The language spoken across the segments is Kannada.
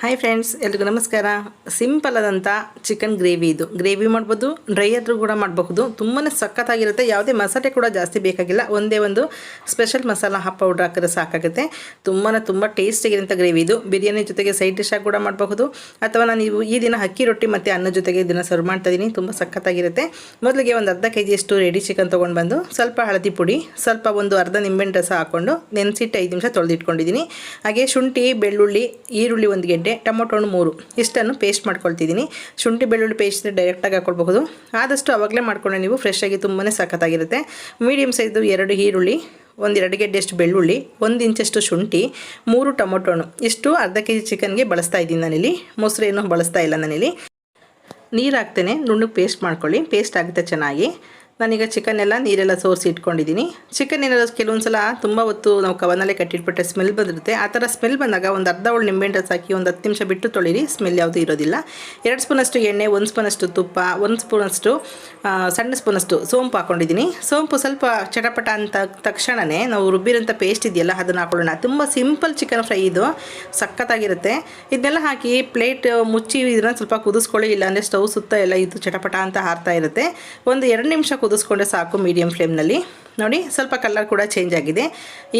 ಹಾಯ್ ಫ್ರೆಂಡ್ಸ್ ಎಲ್ರಿಗೂ ನಮಸ್ಕಾರ. ಸಿಂಪಲ್ ಆದಂಥ ಚಿಕನ್ ಗ್ರೇವಿ ಇದು. ಗ್ರೇವಿ ಮಾಡ್ಬೋದು ಡ್ರೈ ಆದರೂ ಕೂಡ ಮಾಡಬಹುದು. ತುಂಬಾ ಸಖತ್ತಾಗಿರುತ್ತೆ. ಯಾವುದೇ ಮಸಾಲೆ ಕೂಡ ಜಾಸ್ತಿ ಬೇಕಾಗಿಲ್ಲ. ಒಂದೇ ಒಂದು ಸ್ಪೆಷಲ್ ಮಸಾಲ ಹಾಫ್ ಪೌಡ್ರ್ ಹಾಕಿದ್ರೆ ಸಾಕಾಗುತ್ತೆ. ತುಂಬಾ ತುಂಬ ಟೇಸ್ಟಿಗಿರೋಂಥ ಗ್ರೇವಿ ಇದು. ಬಿರಿಯಾನಿ ಜೊತೆಗೆ ಸೈಡ್ ಡಿಶ್ ಆಗಿ ಕೂಡ ಮಾಡಬಹುದು. ಅಥವಾ ನಾನು ಈ ದಿನ ಅಕ್ಕಿ ರೊಟ್ಟಿ ಮತ್ತು ಅನ್ನ ಜೊತೆಗೆ ಇದನ್ನು ಸರ್ವ್ ಮಾಡ್ತಾ ಇದ್ದೀನಿ ತುಂಬ ಸಖತ್ತಾಗಿರುತ್ತೆ. ಮೊದಲಿಗೆ ಒಂದು ಅರ್ಧ ಕೆ ಜಿಯಷ್ಟು ರೆಡಿ ಚಿಕನ್ ತೊಗೊಂಡು ಬಂದು, ಸ್ವಲ್ಪ ಹಳದಿ ಪುಡಿ, ಸ್ವಲ್ಪ ಒಂದು ಅರ್ಧ ನಿಂಬೆಹಣ್ಣು ರಸ ಹಾಕ್ಕೊಂಡು ನೆನೆಸಿಟ್ಟು ಐದು ನಿಮಿಷ ತೊಳೆದಿಟ್ಕೊಂಡಿದ್ದೀನಿ ಹಾಗೆ ಶುಂಠಿ, ಬೆಳ್ಳುಳ್ಳಿ, ಈರುಳ್ಳಿ ಒಂದು ಗೆಡ್ಡೆ ಟೊಮೊಟೊ ಹಣ್ಣು ಮೂರು. ಇಷ್ಟನ್ನು ಪೇಸ್ಟ್ ಮಾಡ್ಕೊಳ್ತಿದ್ದೀನಿ. ಶುಂಠಿ ಬೆಳ್ಳುಳ್ಳಿ ಪೇಸ್ಟ್ ಡೈರೆಕ್ಟಾಗಿ ಹಾಕ್ಕೊಳ್ಬಹುದು ಆದಷ್ಟು ಅವಾಗಲೇ ಮಾಡ್ಕೊಂಡ್ರೆ ನೀವು ಫ್ರೆಶ್ ತುಂಬಾ ಸಖತ್ತಾಗಿರುತ್ತೆ. ಮೀಡಿಯಮ್ ಸೈಜು ಎರಡು ಈರುಳ್ಳಿ, ಒಂದು ಎರಡು ಗೆಡ್ಡೆಯಷ್ಟು ಬೆಳ್ಳುಳ್ಳಿ, ಒಂದು ಇಂಚಷ್ಟು ಶುಂಠಿ, ಮೂರು ಟೊಮೊಟೊ ಹಣ್ಣು. ಇಷ್ಟು ಅರ್ಧ ಕೆ ಜಿ ಚಿಕನ್ಗೆ ಬಳಸ್ತಾ ಇದ್ದೀನಿ ನಾನಿಲ್ಲಿ. ಮೊಸರು ಏನೂ ಬಳಸ್ತಾ ಇಲ್ಲ ನಾನಿಲ್ಲಿ. ನೀರು ಹಾಕ್ತೇನೆ, ನುಣ್ಣಗೆ ಪೇಸ್ಟ್ ಮಾಡ್ಕೊಳ್ಳಿ. ಪೇಸ್ಟ್ ಆಗುತ್ತೆ ಚೆನ್ನಾಗಿ. ನಾನೀಗ ಚಿಕನ್ ನೀರೆಲ್ಲ ಸೋರಿಸಿ ಇಟ್ಕೊಂಡಿದ್ದೀನಿ. ಚಿಕನ್ ಏನಾದ್ರು ಕೆಲವೊಂದು ಸಲ ತುಂಬ ಹೊತ್ತು ನಾವು ಕವನಲ್ಲೇ ಕಟ್ಟಿಟ್ಬಿಟ್ಟೆ ಸ್ಮೆಲ್ ಬಂದಿರುತ್ತೆ. ಆ ಥರ ಸ್ಮೆಲ್ ಬಂದಾಗ ಒಂದು ಅರ್ಧ ಒಳ್ಳೆ ನಿಂಬೆಹಣ್ಣು ಹಾಕಿ ಒಂದು ಹತ್ತು ನಿಮಿಷ ಬಿಟ್ಟು ತೊಳಿರಿ ಸ್ಮೆಲ್ ಯಾವುದೂ ಇರೋದಿಲ್ಲ. ಎರಡು ಸ್ಪೂನಷ್ಟು ಎಣ್ಣೆ, ಒಂದು ಸ್ಪೂನಷ್ಟು ತುಪ್ಪ, ಒಂದು ಸ್ಪೂನಷ್ಟು ಸಣ್ಣ ಸ್ಪೂನಷ್ಟು ಸೋಂಪು ಹಾಕ್ಕೊಂಡಿದ್ದೀನಿ ಸೋಂಪು ಸ್ವಲ್ಪ ಚಟಪಟ ಅಂತ ತಕ್ಷಣವೇ ನಾವು ರುಬ್ಬಿರೋಂಥ ಪೇಸ್ಟ್ ಇದೆಯಲ್ಲ ಅದನ್ನು ಹಾಕೊಳ್ಳೋಣ. ತುಂಬ ಸಿಂಪಲ್ ಚಿಕನ್ ಫ್ರೈ ಇದು. ಸಖತ್ತಾಗಿರುತ್ತೆ. ಇದನ್ನೆಲ್ಲ ಹಾಕಿ ಪ್ಲೇಟ್ ಮುಚ್ಚಿ ಇದನ್ನ ಸ್ವಲ್ಪ ಕುದಿಸ್ಕೊಳ್ಳಿ, ಇಲ್ಲಾಂದರೆ ಸ್ಟವ್ ಸುತ್ತ ಎಲ್ಲ ಇದು ಚಟಪಟ ಅಂತ ಹಾರ್ತಾ ಇರುತ್ತೆ. ಒಂದು ಎರಡು ನಿಮಿಷ ಕುದಿಸ್ಕೊಂಡ್ರೆ ಸಾಕು ಮೀಡಿಯಮ್ ಫ್ಲೇಮ್ನಲ್ಲಿ ನೋಡಿ, ಸ್ವಲ್ಪ ಕಲರ್ ಕೂಡ ಚೇಂಜ್ ಆಗಿದೆ.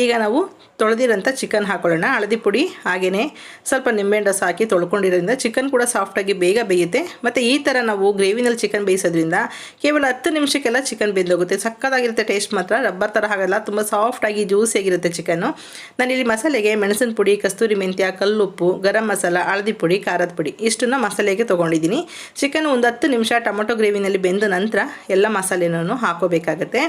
ಈಗ ನಾವು ತೊಳೆದಿರೋಂಥ ಚಿಕನ್ ಹಾಕೊಳ್ಳೋಣ. ಹಳದಿ ಪುಡಿ ಹಾಗೆಯೇ ಸ್ವಲ್ಪ ನಿಂಬೆಹಣ್ಣು ರಸ ಹಾಕಿ ತೊಳ್ಕೊಂಡಿರೋದ್ರಿಂದ ಚಿಕನ್ ಕೂಡ ಸಾಫ್ಟಾಗಿ ಬೇಗ ಬೇಯುತ್ತೆ. ಮತ್ತು ಈ ಥರ ನಾವು ಗ್ರೇವಿನಲ್ಲಿ ಚಿಕನ್ ಬೇಯಿಸೋದ್ರಿಂದ ಕೇವಲ ಹತ್ತು ನಿಮಿಷಕ್ಕೆಲ್ಲ ಚಿಕನ್ ಬೆಂದೋಗುತ್ತೆ. ಸಕ್ಕತ್ತಾಗಿರುತ್ತೆ ಟೇಸ್ಟ್ ಮಾತ್ರ. ರಬ್ಬರ್ ಥರ ಆಗಲ್ಲ ತುಂಬ ಸಾಫ್ಟಾಗಿ ಜ್ಯೂಸಿಯಾಗಿರುತ್ತೆ ಚಿಕನ್ನು ನಾನಿಲ್ಲಿ ಮಸಾಲೆಗೆ ಮೆಣಸಿನ ಪುಡಿ, ಕಸ್ತೂರಿ ಮೆಂತ್ಯ, ಕಲ್ಲುಪ್ಪು, ಗರಂ ಮಸಾಲ, ಹಳದಿ ಪುಡಿ, ಖಾರದ ಪುಡಿ ಇಷ್ಟನ್ನು ಮಸಾಲೆಗೆ ತೊಗೊಂಡಿದ್ದೀನಿ. ಚಿಕನ್ ಒಂದು ಹತ್ತು ನಿಮಿಷ ಟೊಮೊಟೊ ಗ್ರೇವಿನಲ್ಲಿ ಬೆಂದ ನಂತರ ಎಲ್ಲ ಮಸಾಲೆನೂ ಹಾಕೋಬೇಕಾಗತ್ತೆ.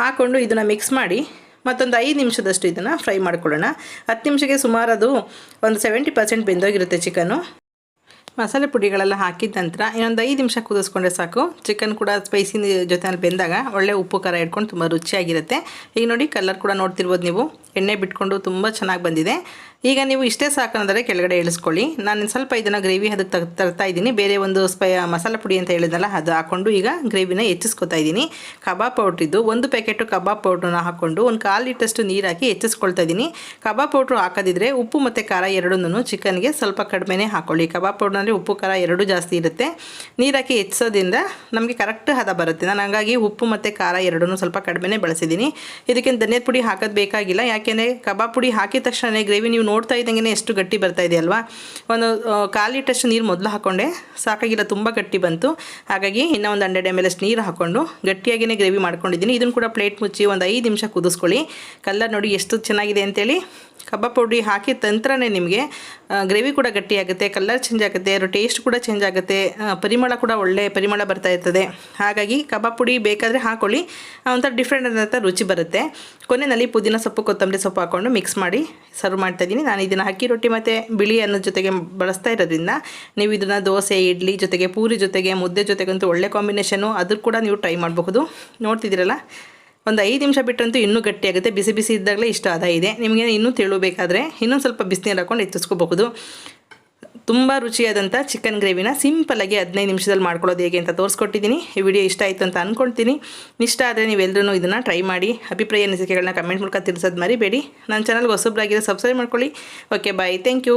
ಹಾಕ್ಕೊಂಡು ಇದನ್ನು ಮಿಕ್ಸ್ ಮಾಡಿ ಮತ್ತೊಂದು ಐದು ನಿಮಿಷದಷ್ಟು ಇದನ್ನು ಫ್ರೈ ಮಾಡ್ಕೊಳ್ಳೋಣ. ಹತ್ತು ನಿಮಿಷಕ್ಕೆ ಸುಮಾರು ಅದು ಒಂದು ಸೆವೆಂಟಿ ಪರ್ಸೆಂಟ್ ಬೆಂದೋಗಿರುತ್ತೆ ಚಿಕನು ಮಸಾಲೆ ಪುಡಿಗಳೆಲ್ಲ ಹಾಕಿದ ನಂತರ ಇನ್ನೊಂದು ಐದು ನಿಮಿಷ ಕುದಿಸ್ಕೊಂಡ್ರೆ ಸಾಕು. ಚಿಕನ್ ಕೂಡ ಸ್ಪೈಸಿ ಜೊತೆಯಲ್ಲಿ ಬೆಂದಾಗ ಒಳ್ಳೆ ಉಪ್ಪು ಖಾರ ಇಟ್ಕೊಂಡು ತುಂಬ ರುಚಿಯಾಗಿರುತ್ತೆ. ಈಗ ನೋಡಿ ಕಲರ್ ಕೂಡ ನೋಡ್ತಿರ್ಬೋದು ನೀವು. ಎಣ್ಣೆ ಬಿಟ್ಕೊಂಡು ತುಂಬ ಚೆನ್ನಾಗಿ ಬಂದಿದೆ. ಈಗ ನೀವು ಇಷ್ಟೇ ಸಾಕಂದರೆ ಕೆಳಗಡೆ ಇಳಿಸ್ಕೊಳ್ಳಿ. ನಾನು ಸ್ವಲ್ಪ ಇದನ್ನು ಗ್ರೇವಿ ಅದಕ್ಕೆ ತಗ್ ತರ್ತಾ ಇದ್ದೀನಿ. ಬೇರೆ ಒಂದು ಸ್ಪೈ, ಮಸಾಲ ಪುಡಿ ಅಂತ ಹೇಳಿದ್ನಲ್ಲ, ಅದು ಹಾಕ್ಕೊಂಡು ಈಗ ಗ್ರೇವಿನ ಹೆಚ್ಚಿಸ್ಕೊತಾ ಇದ್ದೀನಿ. ಕಬಾಬ್ ಪೌಡ್ರಿದ್ದು ಒಂದು ಪ್ಯಾಕೆಟು ಕಬಾಬ್ ಪೌಡ್ರನ್ನ ಹಾಕ್ಕೊಂಡು ಒಂದು ಕಾಲು ಲೀಟರ್ಷ್ಟು ನೀರು ಹಾಕಿ ಹೆಚ್ಚಿಸ್ಕೊಳ್ತಾ ಇದ್ದೀನಿ. ಕಬಾಬ್ ಪೌಡ್ರು ಹಾಕೋದಿದ್ರೆ ಉಪ್ಪು ಮತ್ತು ಖಾರ ಎರಡನ್ನೂ ಚಿಕನ್ಗೆ ಸ್ವಲ್ಪ ಕಡಿಮೆನೇ ಹಾಕ್ಕೊಳ್ಳಿ ಕಬಾಬ್ ಪೌಡ್ರಲ್ಲಿ ಉಪ್ಪು, ಖಾರ ಎರಡೂ ಜಾಸ್ತಿ ಇರುತ್ತೆ. ನೀರು ಹಾಕಿ ಹೆಚ್ಚೋದ್ರಿಂದ ನಮಗೆ ಕರೆಕ್ಟ್ ಹದ ಬರುತ್ತೆ. ನಾನು ಹಾಗಾಗಿ ಉಪ್ಪು ಮತ್ತು ಖಾರ ಎರಡನ್ನೂ ಸ್ವಲ್ಪ ಕಡಿಮೆನೇ ಬಳಸಿದ್ದೀನಿ. ಇದಕ್ಕೆ ಧನಿಯದ ಪುಡಿ ಹಾಕೋದು ಬೇಕಾಗಿಲ್ಲ. ಯಾಕೆಂದರೆ ಕಬಾಬ್ ಪುಡಿ ಹಾಕಿದ ತಕ್ಷಣ ಗ್ರೇವಿ ನೀವು ನೋಡ್ತಾ ಇದ್ದಂಗೆ ಎಷ್ಟು ಗಟ್ಟಿ ಬರ್ತಾ ಇದೆ ಅಲ್ವಾ? ಒಂದು ಕಾಲು ಲೀಟರ್ಷ್ಟು ನೀರು ಮೊದಲು ಹಾಕ್ಕೊಂಡೆ ಸಾಕಾಗಿಲ್ಲ, ತುಂಬ ಗಟ್ಟಿ ಬಂತು. ಹಾಗಾಗಿ ಇನ್ನೂ ಒಂದು ಹಂಡ್ರೆಡ್ ಎಂ ಎಲ್ ಅಷ್ಟು ನೀರು ಹಾಕ್ಕೊಂಡು ಗಟ್ಟಿಯಾಗಿಯೇ ಗ್ರೇವಿ ಮಾಡ್ಕೊಂಡಿದ್ದೀನಿ. ಇದನ್ನು ಕೂಡ ಪ್ಲೇಟ್ ಮುಚ್ಚಿ ಒಂದು ಐದು ನಿಮಿಷ ಕುದಿಸ್ಕೊಳ್ಳಿ. ಕಲ್ಲರ್ ನೋಡಿ ಎಷ್ಟು ಚೆನ್ನಾಗಿದೆ ಅಂತೇಳಿ. ಕಬಾಬ್ ಪೌಡ್ರಿ ಹಾಕಿದ ತಂತ್ರನೇ ನಿಮಗೆ ಗ್ರೇವಿ ಕೂಡ ಗಟ್ಟಿಯಾಗುತ್ತೆ ಕಲ್ಲರ್ ಚೇಂಜ್ ಆಗುತ್ತೆ, ಅದರ ಟೇಸ್ಟ್ ಕೂಡ ಚೇಂಜ್ ಆಗುತ್ತೆ ಪರಿಮಳ ಕೂಡ ಒಳ್ಳೆ ಪರಿಮಳ ಬರ್ತಾ ಇರ್ತದೆ. ಹಾಗಾಗಿ ಕಬಾಬ್ ಪುಡಿ ಬೇಕಾದರೆ ಹಾಕೊಳ್ಳಿ. ಒಂಥರ ಡಿಫ್ರೆಂಟ್ ಆದಂಥ ರುಚಿ ಬರುತ್ತೆ. ಕೊನೆಯಲ್ಲಿ ಪುದೀನ ಸೊಪ್ಪು, ಕೊತ್ತಂಬರಿ ಸೊಪ್ಪು ಹಾಕ್ಕೊಂಡು ಮಿಕ್ಸ್ ಮಾಡಿ ಸರ್ವ್ ಮಾಡ್ತಾ ಇದ್ದೀನಿ ನಾನು ಇದನ್ನು ಅಕ್ಕಿ ರೊಟ್ಟಿ ಮತ್ತು ಬಿಳಿ ಅನ್ನ ಜೊತೆಗೆ ಬಳಸ್ತಾ ಇರೋದ್ರಿಂದ ನೀವು ಇದನ್ನು ದೋಸೆ, ಇಡ್ಲಿ ಜೊತೆಗೆ ಪೂರಿ ಜೊತೆಗೆ ಮುದ್ದೆ ಜೊತೆಗಂತೂ ಒಳ್ಳೆ ಕಾಂಬಿನೇಷನು ಅದ್ರ ಕೂಡ ನೀವು ಟ್ರೈ ಮಾಡಬಹುದು. ನೋಡ್ತಿದ್ದೀರಲ್ಲ? ಒಂದು ಐದು ನಿಮಿಷ ಬಿಟ್ಟಂತೂ ಇನ್ನೂ ಗಟ್ಟಿಯಾಗುತ್ತೆ. ಬಿಸಿ ಬಿಸಿ ಇದ್ದಾಗಲೇ ಇಷ್ಟ ಆದ ಇದೆ. ನಿಮಗೆ ಇನ್ನೂ ತೆಳುಬೇಕಾದ್ರೆ ಇನ್ನೊಂದು ಸ್ವಲ್ಪ ಬಿಸಿನೀರು ಹಾಕೊಂಡು ಎತ್ತಿಸ್ಕೋಬಹುದು. ತುಂಬ ರುಚಿಯಾದಂಥ ಚಿಕನ್ ಗ್ರೇವಿನ ಸಿಂಪಲಾಗಿ ಹದಿನೈದು ನಿಮಿಷದಲ್ಲಿ ಮಾಡ್ಕೊಳ್ಳೋದು ಹೇಗೆ ಅಂತ ತೋರಿಸ್ಕೊಟ್ಟಿದ್ದೀನಿ. ಈ ವಿಡಿಯೋ ಇಷ್ಟ ಆಯಿತು ಅಂತ ಅಂದ್ಕೊಳ್ತೀನಿ ಇಷ್ಟ ಆದರೆ ನೀವೆಲ್ಲರೂ ಇದನ್ನು ಟ್ರೈ ಮಾಡಿ, ಅಭಿಪ್ರಾಯ ಅನಿಸಿಕೆಗಳನ್ನ ಕಮೆಂಟ್ ಮೂಲಕ ತಿಳಿಸೋದು ಮರಿಬೇಡಿ. ನನ್ನ ಚಾನಲ್ಗೆ ಹೊಸಬ್ರಾಗಿರೋ ಸಬ್ಸ್ಕ್ರೈಬ್ ಮಾಡ್ಕೊಳ್ಳಿ. Okay bye thank you